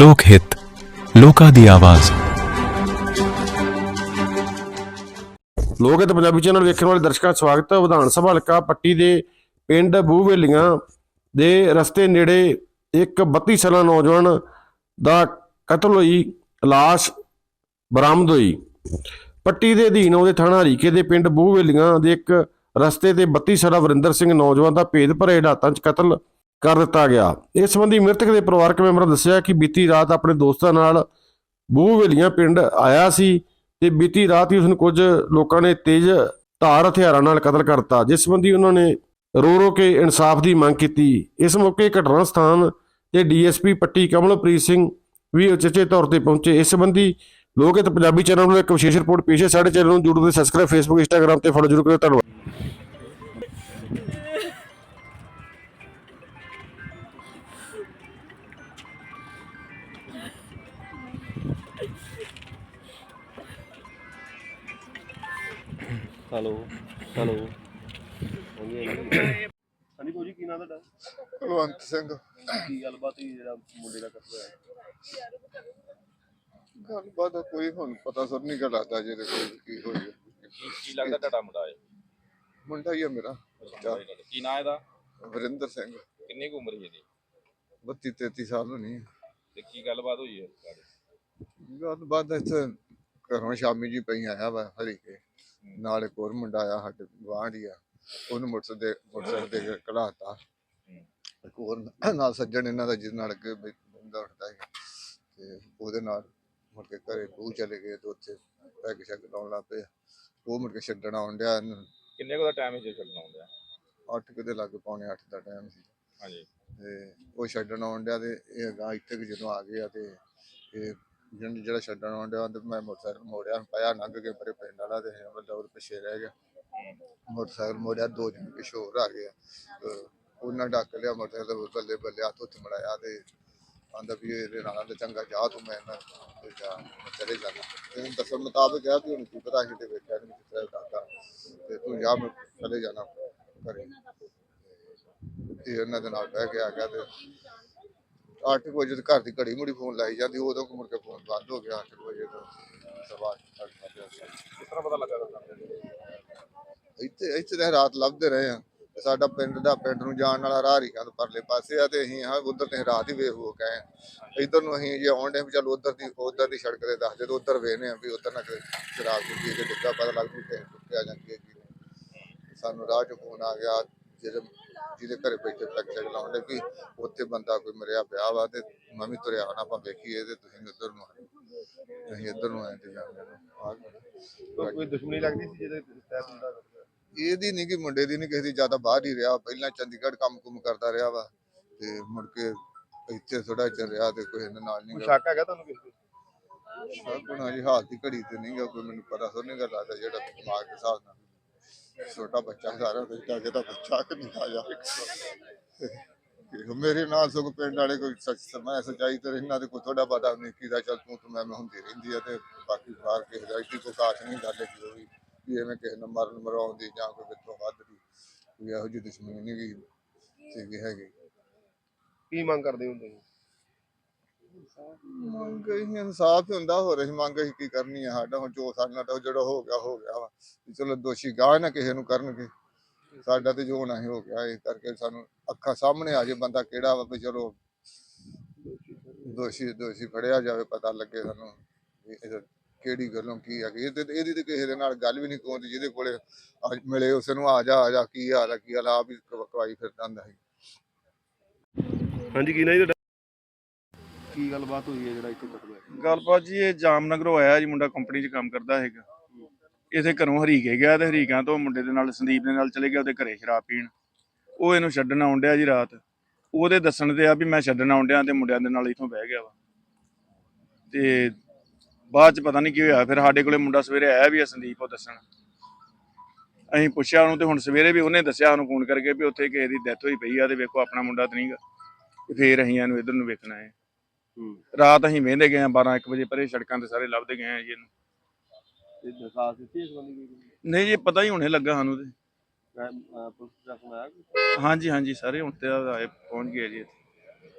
ਲੋਕ ਹਿੱਤ, ਲੋਕਾਂ ਦੀ ਆਵਾਜ਼। ਲੋਕ ਤੇ ਪੰਜਾਬੀ ਚੈਨਲ ਵੇਖਣ ਵਾਲੇ ਦਰਸ਼ਕਾਂ ਦਾ ਸਵਾਗਤ ਹੈ। ਵਿਧਾਨ ਸਭਾ ਹਲਕਾ ਪੱਟੀ ਦੇ ਪਿੰਡ ਬੂਹਵੇਲੀਆਂ ਦੇ ਰਸਤੇ ਨੇੜੇ ਇੱਕ 32 ਸਾਲਾ ਨੌਜਵਾਨ ਦਾ ਕਤਲ ਹੋਈ, ਲਾਸ਼ ਬਰਾਮਦ ਹੋਈ। ਪੱਟੀ ਦੇ ਅਧੀਨ ਉਹਦੇ ਥਾਣਾ ਹਰੀਕੇ ਦੇ ਪਿੰਡ ਬੂਹਵੇਲੀਆਂ ਦੇ ਇੱਕ ਰਸਤੇ ਤੇ 32 ਸਾਲਾ ਵਰਿੰਦਰ ਸਿੰਘ ਨੌਜਵਾਨ ਦਾ ਭੇਦ ਭਰੇ ਹਾਲਾਤਾਂ 'ਚ ਕਤਲ ਕਰ ਦਿੱਤਾ ਗਿਆ। ਇਸ ਸੰਬੰਧੀ ਮ੍ਰਿਤਕ ਦੇ ਪਰਿਵਾਰਕ ਮੈਂਬਰਾਂ ਦੱਸਿਆ ਕਿ ਬੀਤੀ ਰਾਤ ਆਪਣੇ ਦੋਸਤਾਂ ਨਾਲ ਬੂਹਵੇਲੀਆਂ ਪਿੰਡ ਆਇਆ ਸੀ ਤੇ ਬੀਤੀ ਰਾਤ ਹੀ ਉਸ ਨੂੰ ਕੁਝ ਲੋਕਾਂ ਨੇ ਤੇਜ਼ ਧਾਰ ਹਥਿਆਰਾਂ ਨਾਲ ਕਤਲ ਕਰਤਾ ਜਿਸ ਸੰਬੰਧੀ ਉਹਨਾਂ ਨੇ ਰੋ ਰੋ ਕੇ ਇਨਸਾਫ ਦੀ ਮੰਗ ਕੀਤੀ। ਇਸ ਮੌਕੇ ਘਟਨਾ ਸਥਾਨ ਤੇ ਡੀਐਸਪੀ ਪੱਟੀ ਕਮਲਪ੍ਰੀਤ ਸਿੰਘ ਵੀ ਉਚੇਚੇ ਤੌਰ ਤੇ ਪਹੁੰਚੇ। ਇਸ ਸੰਬੰਧੀ ਲੋਕ ਪੰਜਾਬੀ ਚੈਨਲ ਨੂੰ ਇੱਕ ਵਿਸ਼ੇਸ਼ ਰਿਪੋਰਟ ਪੇਸ਼ ਹੈ। ਸਾਡੇ ਚੈਨਲ ਨੂੰ YouTube ਤੇ ਸਬਸਕ੍ਰਾਈਬ ਫੇਸਬੁੱਕ Instagram ਤੇ ਫੋਲੋ ਜ਼ਰੂਰ ਕਰਿਓ। ਧੰਨਵਾਦ। Hello hello. ਹਾਂਜੀ ਹਾਂਜੀ ਹਾਂਜੀ ਭਾਜੀ ਕੀ ਨਾਮ ਤੁਹਾਡਾ? ਕੁਲਵੰਤ ਸਿੰਘ। ਕੀ ਗੱਲਬਾਤ ਹੋਈ ਜਿਹੜਾ ਮੁੰਡੇ ਦਾ ਕਤਲ ਹੋਇਆ? ਗੱਲਬਾਤ ਦਾ ਕੋਈ ਹੁਣ ਪਤਾ ਸਰ ਨਹੀਂ ਲੱਗਦਾ ਜਿਹਦੇ ਕੋਈ ਕੀ ਹੋਈ ਹੈ। ਕੀ ਕੀ ਲੱਗਦਾ ਤੁਹਾਡਾ ਮੁੰਡਾ ਹੈ ਮੁੰਡਾ ਹੀ ਹੈ ਮੇਰਾ ਬੱਚਾ, ਕੀ ਨਾਂ ਇਹਦਾ? ਵਰਿੰਦਰ ਸਿੰਘ। ਕਿੰਨੀ ਕੁ ਉਮਰ ਹੈ ਇਹਦੀ? 32 33 ਸਾਲ ਹੋਣੀ ਹੈ। ਤੇ ਕੀ ਗੱਲਬਾਤ ਹੋਈ ਹੈ ਤੁਹਾਡੇ? ਗੱਲਬਾਤ ਇੱਥੇ ਘਰੋਂ ਸ਼ਾਮੀ ਜੀ ਪਈ ਆਇਆ ਵਾ ਹਰੀ ਕੇ ਨਾਲ ਇੱਕ ਹੋਰ ਮੁੰਡਾ ਆਇਆ ਸਾਡੇ ਗੁਆਂਢ ਹੀ ਆ ਉਹਨੂੰ ਮੋਟਰ ਦੇ ਮੋਟਰਸਾਈਕਲ ਦੇ ਕਢਾਤਾ। ਇੱਕ ਹੋਰ ਨਾਲ ਸੱਜਣ ਇਹਨਾਂ ਦਾ ਜਿਹਦੇ ਨਾਲ ਅੱਗੇ ਬੰਦਾ ਉੱਠਦਾ ਹੈ ਤੇ ਉਹਦੇ ਨਾਲ ਮੁੜ ਕੇ ਘਰੇ ਬੂ ਚਲੇ ਗਏ ਤੇ ਉੱਥੇ ਪੈਗ ਸ਼ੈਗ ਲਾਉਣ ਲੱਗ ਪਏ ਉਹ ਮੁੜ ਕੇ ਛੱਡਣ ਆਉਣ ਡਿਆ ਇਹਨੂੰ ਕਿੰਨੇ ਕੁ ਦਾ ਟਾਈਮ ਹੈ ਜੇ ਛੱਡਣਾ ਹੁੰਦਾ ਅੱਠ ਕੁ ਦੇ ਲੱਗ ਪੌਣੇ ਅੱਠ ਦਾ ਟਾਈਮ ਸੀ। ਹਾਂਜੀ। ਤੇ ਉਹ ਛੱਡਣ ਆਉਣ ਡਿਆ ਤੇ ਇਹ ਅਗਾਂਹ ਇੱਥੇ ਕੁ ਜਦੋਂ ਆ ਗਿਆ ਤੇ ਇਹ ਜਿਹਨ- ਜਿਹੜਾ ਛੱਡਣ ਆਉਣ ਤੇ ਮੈਂ ਮੋਟਰਸਾਈਕਲ ਮੋੜਿਆ ਪਾਇਆ ਲੰਘ ਕੇ ਪਰੇ ਪਿੰਡ ਵਾਲਾ ਤੇ ਮਤਲਬ ਪਿੱਛੇ ਰਹਿ ਗਿਆ। ਮੋਟਰਸਾਈਕਲ ਮੋੜਿਆ, ਦੋ ਜਣ ਪਿੱਛੇ ਹੋਰ ਆ। ਗਿਆ ਤੇ ਉਹਨਾਂ ਡੱਕ ਲਿਆ ਮੋਟਰਸਾਈਕਲ ਤੇ ਬੱਲੇ ਬੱਲੇ ਹੱਥ ਉੱਥੇ ਮੜਾਇਆ ਤੇ ਆਂਦਾ ਵੀ ਇਹਦੇ ਨਾਲ ਤੇ ਚੰਗਾ ਜਾ ਤੂੰ ਮੈਂ ਨਾ, ਤੇ ਜਾ, ਮੈਂ ਚਲੇ ਜਾਣਾ। ਤੇ ਦੱਸਣ ਮੁਤਾਬਕ ਕਿਹਾ ਵੀ ਹੁਣ ਕੀ ਪਤਾ ਸੀ ਤੇ ਵੇਖਿਆ ਨਹੀਂ ਕਿਸ ਤਰ੍ਹਾਂ ਕਰਦਾ ਤੇ ਤੂੰ ਜਾ, ਮੈਂ ਚਲੇ ਜਾਣਾ ਘਰੇ। ਤੇ ਉਹਨਾਂ ਦੇ ਨਾਲ ਬਹਿ ਕੇ ਆ ਗਿਆ ਤੇ 8 ਵਜੇ ਤੇ ਘਰ ਦੀ ਘੜੀ ਮੁੜੀ ਫੋਨ ਲਾਈ ਜਾਂਦੀ, ਉਦੋਂ ਕੁ ਮੁੜ ਕੇ ਫੋਨ ਬੰਦ ਹੋ ਗਿਆ 8 ਵਜੇ ਤੋਂ ਸਵਾ ਅੱਠ ਵਜੇ। ਕਿਸ ਤਰ੍ਹਾਂ ਪਤਾ ਲੱਗਾ ਤੁਹਾਨੂੰ? ਇੱਥੇ ਇੱਥੇ ਤਾਂ ਰਾਤ ਲੱਭਦੇ ਰਹੇ ਆ। ਤੇ ਸਾਡਾ ਪਿੰਡ ਦਾ ਪਿੰਡ ਨੂੰ ਜਾਣ ਵਾਲਾ ਰਾਹ ਰੀਕਾਂ ਤੋਂ ਪਰਲੇ ਪਾਸੇ ਆ ਤੇ ਅਸੀਂ ਹਾਂ ਉਧਰ ਤੇ ਰਾਤ ਹੀ ਵੇਖ ਹੋ ਗਏ ਆ। ਇਧਰ ਨੂੰ ਅਸੀਂ ਜੇ ਆਉਣ ਦੇ ਚੱਲ ਉਧਰ ਦੀ ਉਧਰ ਦੀ ਸੜਕ ਤੇ ਦੱਸ ਜਦੋਂ ਉਧਰ ਵੇਖਨੇ ਆ ਵੀ ਉਧਰ ਨਾ ਸ਼ਰਾਬ ਦੀ ਡਿੱਗਾ ਪਤਾ ਲੱਗ ਜੂ ਕਿ ਟੁੱਟਿਆ ਜਾਂਦੀ ਹੈ ਸਾਨੂੰ ਰਾਹ 'ਚ ਫੋਨ ਆ ਗਿਆ ਜਿਹੜੇ ਜਿਹਦੇ ਘਰੇ ਬੈਠੇ ਤੱਕ ਚੱਕ ਲਾਉਂਦੇ ਵੀ ਉੱਥੇ ਬੰਦਾ ਕੋਈ ਮਰਿਆ ਪਿਆ ਵਾ ਤੇ ਮੈਂ ਵੀ ਤੁਰਿਆ ਆਣਾ ਆਪਾਂ ਵੇਖੀਏ ਤੇ ਤੁਸੀਂ ਉਧਰ ਨੂੰ ਆਏ ਅਸੀਂ ਇੱਧਰ ਨੂੰ ਆਏ ਤੇ ਗਏ। ਕੋਈ ਦੁਸ਼ਮਣੀ ਲੱਗਦੀ ਸੀ ਜਿਹਦੇ ਤਹਿਤ ਹੁੰਦਾ ਇਹਦੀ ਨਹੀਂ ਕਿ ਮੁੰਡੇ ਦੀ ਨਹੀਂ ਕਿਸੇ ਦੀ ਜ਼ਿਆਦਾ ਬਾਹਰ ਹੀ ਰਿਹਾ। ਪਹਿਲਾਂ ਚੰਡੀਗੜ੍ਹ ਕੰਮ ਕੁਮ ਕਰਦਾ ਰਿਹਾ ਵਾ ਤੇ ਮੁੜ ਕੇ ਇੱਥੇ ਥੋੜਾ ਚਿਰ ਰਿਹਾ ਤੇ ਕੋਈ ਇਹਨਾਂ ਨਾਲ ਨਹੀਂ ਸ਼ੱਕ ਹੈਗਾ ਤੁਹਾਨੂੰ ਕਿਸੇ ਤੇ? ਸਭਨਾ ਜੀ ਹਾਲ ਦੀ ਘੜੀ ਤੇ ਨਹੀਂ ਗਾ ਕੋਈ ਮੈਨੂੰ ਪਤਾ ਸੋ ਨਹੀਂ ਗਾ ਲੱਗਦਾ ਜਿਹੜਾ ਦਿਮਾਗ ਦੇ ਹਿਸਾਬ ਨਾਲ। ਛੋਟਾ ਬੱਚਾ ਸਾਰਾ ਤੇ ਜਾ ਤਾਂ ਬੱਚਾ ਕਿ ਨਹੀਂ ਆ ਜਾ ਮੇਰੇ ਨਾਲ ਸਗੋਂ ਪਿੰਡ ਵਾਲੇ ਕੋਈ ਸੱਚ ਸਮਾਂ ਸਚਾਈ ਤੇ ਇਹਨਾਂ ਦੇ ਕੋਈ ਥੋੜਾ ਪਤਾ ਨਹੀਂ ਕੀਦਾ ਚੱਲ ਤੂੰ ਤੂੰ ਮੈਂ ਹੁੰਦੀ ਰਹਿੰਦੀ ਆ ਤੇ ਬਾਕੀ ਬਾਹਰ ਕਿਸੇ ਦਾ ਇੱਥੇ ਕਾਸ਼ ਨਹੀਂ ਗੱਲ ਕਿ ਉਹ ਵੀ ਐਵੇਂ ਕਿਸੇ ਨੂੰ ਮਰਨ ਮਰਾਉਣ ਜਾਂ ਕੋਈ ਵਿੱਚੋਂ ਵੱਧ ਦੀ, ਕੋਈ ਇਹੋ ਜਿਹੀ ਦੁਸ਼ਮਣੀ ਨਹੀਂ ਗਈ ਸੀਗੀ ਹੈਗੀ। ਕੀ ਮੰਗ ਕਰਦੇ ਹੁੰਦੇ ਮੰਗ ਇਹ ਇਨਸਾਫ ਹੀ ਹੁੰਦਾ, ਹੋਰ ਅਸੀਂ ਮੰਗ ਅਸੀਂ ਕੀ ਕਰਨੀ ਹੈ ਸਾਡਾ ਹੁਣ ਜੋ ਸਾਡੇ ਨਾਲ ਜਿਹੜਾ ਹੋ ਗਿਆ ਹੋ ਗਿਆ ਵਾ। ਵੀ ਚਲੋ ਦੋਸ਼ੀ ਗਾਹ ਨਾ ਕਿਸੇ ਨੂੰ ਕਰਨਗੇ। ਸਾਡਾ ਤੇ ਜੋ ਹੋਣਾ ਹੀ ਹੋ ਗਿਆ। ਇਸ ਕਰਕੇ ਸਾਨੂੰ ਅੱਖਾਂ ਸਾਹਮਣੇ ਆ ਜੇ ਬੰਦਾ ਕਿਹੜਾ ਵਾ ਵੀ ਚਲੋ ਦੋਸ਼ੀ ਦੋਸ਼ੀ ਫੜਿਆ ਜਾਵੇ, ਪਤਾ ਲੱਗੇ ਸਾਨੂੰ ਵੀ ਇਹ ਕਿਹੜੀ ਗੱਲੋਂ ਕੀ ਹੈਗੀ ਇਹ ਤੇ ਇਹਦੀ ਤੇ ਕਿਸੇ ਦੇ ਨਾਲ ਗੱਲ ਵੀ ਨਹੀਂ ਕੋਂਦੀ ਜਿਹਦੇ ਕੋਲੇ ਅੱਜ ਮਿਲੇ ਉਸ ਨੂੰ ਆ ਜਾ ਆ ਜਾ, ਕੀ ਹਾਲ ਆ, ਕੀ ਹਾਲ ਆ, ਆਪ ਹੀ ਕਵਾਈ ਫਿਰਦਾ ਹੁੰਦਾ ਸੀ। ਹਾਂਜੀ, ਕੀ ਨਾ ਜੀ ਤੁਹਾਡਾ? ਕੀ ਗੱਲਬਾਤ ਹੋਈ ਹੈ ਜਿਹੜਾ ਇੱਥੇ ਕਤਲ ਗੱਲਬਾਤ ਜੀ, ਇਹ ਜਾਮਨਗਰੋਂ ਆਇਆ ਜੀ, ਮੁੰਡਾ ਕੰਪਨੀ 'ਚ ਕੰਮ ਕਰਦਾ ਹੈਗਾ ਇਥੇ ਘਰੋਂ ਹਰੀਕੇ ਗਿਆ ਤੇ ਹਰੀਕਾਂ ਤੋਂ ਮੁੰਡੇ ਦੇ ਨਾਲ, ਸੰਦੀਪ ਦੇ ਨਾਲ ਚਲੇ ਗਿਆ ਉਹਦੇ ਘਰੇ ਸ਼ਰਾਬ ਪੀਣ। ਉਹ ਇਹਨੂੰ ਛੱਡਣ ਆਉਣ ਡਿਆ ਜੀ ਰਾਤ। ਉਹਦੇ ਦੱਸਣ ਤੇ ਆ ਵੀ ਮੈਂ ਛੱਡਣ ਆਉਣ ਡਿਆ ਤੇ ਮੁੰਡਿਆਂ ਦੇ ਨਾਲ ਇਥੋਂ ਬਹਿ ਗਿਆ ਵਾ। ਤੇ ਬਾਅਦ ਚ ਪਤਾ ਨਹੀਂ ਕੀ ਹੋਇਆ, ਫਿਰ ਸਾਡੇ ਕੋਲੇ ਮੁੰਡਾ ਸਵੇਰੇ ਆਇਆ ਵੀ ਆ ਸੰਦੀਪ ਉਹ ਦੱਸਣ। ਅਸੀਂ ਪੁੱਛਿਆ ਉਹਨੂੰ ਤੇ ਹੁਣ ਸਵੇਰੇ ਵੀ ਉਹਨੇ ਦੱਸਿਆ ਉਹਨੂੰ ਫੋਨ ਕਰਕੇ ਵੀ ਉੱਥੇ ਕਿਸੇ ਦੀ ਡੈਥ ਹੋਈ ਪਈ ਆ ਤੇ ਵੇਖੋ ਆਪਣਾ ਮੁੰਡਾ ਤੇ ਨਹੀਂਗਾ ਤੇ ਫੇਰ ਅਸੀਂ ਇਹਨੂੰ ਇਧਰ ਨੂੰ ਵੇਖਣਾ ਹੈ ਰਾਤ ਅਸੀਂ ਵਹਿੰਦੇ ਗਏ ਆ 12 1 ਵਜੇ ਪਰੇ ਸੜਕਾਂ ਤੇ ਸਾਰੇ ਲੱਭਦੇ ਗਏ ਆ ਜੀ ਇਹਨੂੰ। ਤੇ ਦਰਖਾਸਤ ਦਿੱਤੀ ਇਸ ਬੰਦੇ ਦੀ? ਨਹੀਂ ਜੀ ਪਤਾ ਹੀ ਹੁਣੇ ਲੱਗਾ ਸਾਨੂੰ ਤੇ। ਪੁਲਿਸ ਪ੍ਰਸ਼ਾਸਨ ਆਇਆ ਕੋਈ? ਹਾਂਜੀ ਹਾਂਜੀ ਸਾਰੇ ਹੁਣ ਤੇ ਆਏ ਪਹੁੰਚ ਗਏ ਜੀ ਇੱਥੇ।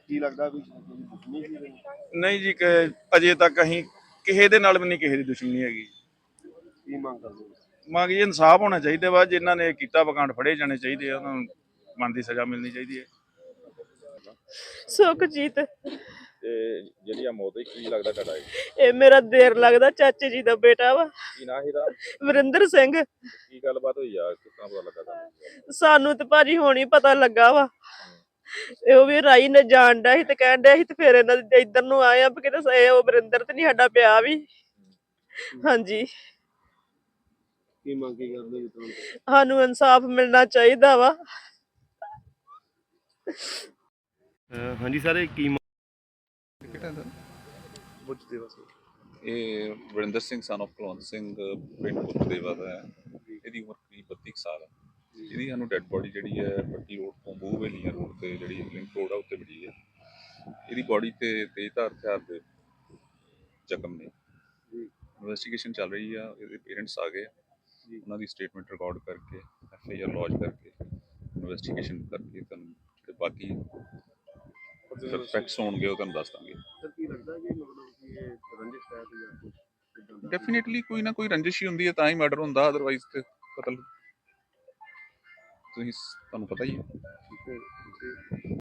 ਕੀ ਲੱਗਦਾ ਵੀ ਕੋਈ ਦੁਸ਼ਮਣੀ ਸੀ ਇਹਦੇ ਨਾਲ? ਨਹੀਂ ਜੀ ਕਿ ਅਜੇ ਤੱਕ ਅਸੀਂ ਕਿਸੇ ਦੇ ਨਾਲ ਵੀ ਨਹੀਂ ਕਿਸੇ ਦੀ ਦੁਸ਼ਮਣੀ ਹੈਗੀ। ਕੀ ਮੰਗ ਕਰਦੇ ਹੋ? ਮੰਗ ਜੀ ਇਨਸਾਫ ਹੋਣਾ ਚਾਹੀਦਾ ਵਾ ਜਿਨ੍ਹਾਂ ਨੇ ਕੀਤਾ ਵਕਾਂਡ ਫੜੇ ਜਾਣੇ ਚਾਹੀਦੇ ਆ ਉਹਨਾਂ ਨੂੰ ਬਣਦੀ ਸਜ਼ਾ ਮਿਲਣੀ ਚਾਹੀਦੀ ਹੈ। ਸੁਖਜੀਤ ਤੇ ਜਿਹੜੀ ਆ ਮੌਤ ਹੋਈ ਕੀ ਲੱਗਦਾ ਤੁਹਾਡਾ ਇਹ? ਇਹ ਮੇਰਾ ਦੇਰ ਲੱਗਦਾ ਚਾਚੇ ਜੀ ਦਾ ਬੇਟਾ ਵਾ। ਕੀ ਨਾਂ ਇਹਦਾ? ਵਰਿੰਦਰ ਸਿੰਘ। ਕੀ ਗੱਲਬਾਤ ਹੋਈ ਆ? ਕਿਸ ਤਰ੍ਹਾਂ ਪਤਾ ਲੱਗਾ ਤੁਹਾਨੂੰ? ਸਾਨੂੰ ਤੇ ਭਾਜੀ ਹੁਣ ਪਤਾ ਲੱਗਾ ਵਾ। ਇਹ ਉਹ ਵੀ ਰਾਈ ਨੇ ਜਾਣ ਡਿਆ ਸੀ ਤੇ ਕਹਿਣ ਡਿਆ ਸੀ ਤੇ ਫਿਰ ਇਹਨਾਂ ਦੇ ਇੱਧਰ ਨੂੰ ਆਏ ਆ ਵੀ ਕਿਤੇ ਸ- ਇਹ ਉਹ ਵਰਿੰਦਰ ਤੇ ਨਹੀਂ ਸਾਡਾ ਪਿਆ ਵੀ। ਹਾਂਜੀ। ਕੀ ਮੰਗ ਕੀ ਕਰਦੇ ਜੀ ਤੁਹਾਨੂੰ? ਸਾਨੂੰ ਇਨਸਾਫ ਮਿਲਣਾ ਚਾਹੀਦਾ ਵਾ। ਹਾਂਜੀ ਸਰ ਇਹ ਕੀ ਇਹ ਵਰਿੰਦਰ ਸਿੰਘ ਸਨ of ਕੁਲਵੰਤ ਸਿੰਘ ਪਿੰਡ ਪੁੱਤਰੇਵਾ ਦਾ ਹੈ। ਇਹਦੀ ਉਮਰ ਕਰੀਬ 32 ਕੁ ਸਾਲ ਹੈ। ਇਹਦੀ ਸਾਨੂੰ ਡੈੱਡ ਬੋਡੀ ਜਿਹੜੀ ਹੈ ਪੱਟੀ ਰੋਡ ਤੋਂ ਬੂਹਵੇਲੀਆਂ ਰੋਡ ਤੇ ਜਿਹੜੀ ਲਿੰਕ ਰੋਡ ਆ ਉੱਤੇ ਮਿਲੀ ਹੈ। ਇਹਦੀ ਬੋਡੀ ਤੇ ਤੇਜ਼ਧਾਰ ਹਥਿਆਰ ਦੇ ਜ਼ਖਮ ਨੇ। ਇਨਵੈਸਟੀਗੇਸ਼ਨ ਚੱਲ ਰਹੀ ਆ ਇਹਦੇ ਪੇਰੈਂਟਸ ਆ ਗਏ। ਉਹਨਾਂ ਦੀ ਸਟੇਟਮੈਂਟ ਰਿਕਾਰਡ ਕਰਕੇ ਐਫ ਆਈ ਆਰ ਲੌਜ ਕਰਕੇ ਇਨਵੈਸਟੀਗੇਸ਼ਨ ਕਰਕੇ ਤੁਹਾਨੂੰ ਜਿਹੜੇ ਬਾਕੀ ਫੈਕਟਸ ਹੋਣਗੇ ਉਹ ਤੁਹਾਨੂੰ ਦੱਸ ਦਾਂਗੇ। ਸਰ ਕੀ ਲੱਗਦਾ ਕਿ ਮਤਲਬ ਕਿ ਇਹ ਰੰਜਿਸ਼ ਹੈ ਤੇ ਜਾਂ ਕੁਝ ਡੈਫੀਨਿਟਲੀ ਕੋਈ ਨਾ ਕੋਈ ਰੰਜਿਸ਼ ਹੀ ਹੁੰਦੀ ਹੈ ਤਾਂ ਹੀ ਮਰਡਰ ਹੁੰਦਾ ਅਦਰਵਾਈਜ਼ ਤੇ ਕਤਲ ਤੁਸੀਂ ਤੁਹਾਨੂੰ ਪਤਾ ਹੀ ਹੈ। ਠੀਕ ਹੈ, ਤੇ